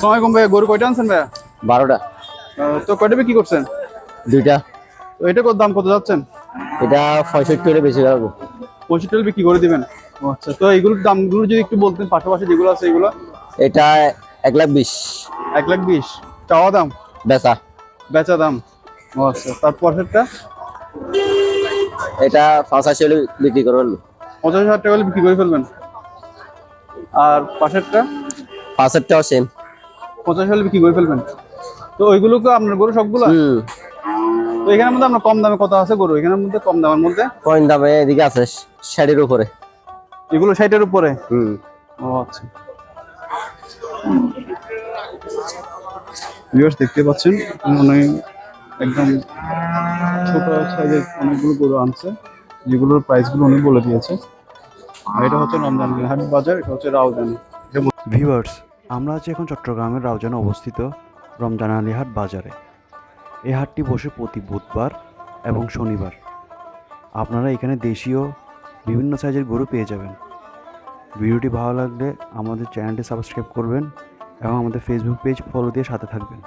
সালামালাইকুম ভাইয়া গরু কয়টা আনছেন ভাইয়া? বারোটা। তো কয়টা বিক্রি করছেন? দুইটা। তো এটা কত দাম কত যাচ্ছেন? এটা পঁয়ষট্টি হলে বেশি পাবো। পঁয়ষট্টি হলে বিক্রি করে দিবেন? আচ্ছা তো এইগুলোর দামগুলো যদি একটু বলতেন পাশাপাশি যেগুলো আছে এগুলো? এটা এক লাখ বিশ। এক লাখ বিশ। চাওয়া দাম? বেচা। বেচা দাম। ও আচ্ছা তার পরেরটা? এটা পঁচাশি হলে বিক্রি করবেন পঞ্চাশ হাজার টাকা হলে বিক্রি করে ফেলবেন। আর পাশেরটা? পাঁচেরটাও সেম পঞ্চাশ হলে বিক্রি করে ফেলবেন। তো ওইগুলো তো আপনার গরু সবগুলো? হুম। তো এখানের মধ্যে আপনার কম দামে কত আছে গরু? এখানের মধ্যে কম দামের মধ্যে? কয়েন দামে এদিকে আছে শাড়ির উপরে। এগুলো ষাটের উপরে? হুম। ও আচ্ছা। ভিউয়ার্স দেখতে পাচ্ছেন অনেক একদম ছোট সাইজের অনেকগুলো গরু আনছে যেগুলোর প্রাইসগুলো উনি বলে দিয়েছে। আর এটা হচ্ছে রমজান হাট বাজার এটা হচ্ছে রাউজানি। ভিউয়ার্স আমরা আছি এখন চট্টগ্রামের রাউজানে অবস্থিত রমজান আলী হাট বাজারে। এই হাটটি বসে প্রতি বুধবার এবং শনিবার। আপনারা এখানে দেশীয় বিভিন্ন সাইজের গরু পেয়ে যাবেন। ভিডিওটি ভালো লাগলে আমাদের চ্যানেলটি সাবস্ক্রাইব করবেন এবং আমাদের ফেসবুক পেজ ফলো দিয়ে সাথে থাকবেন।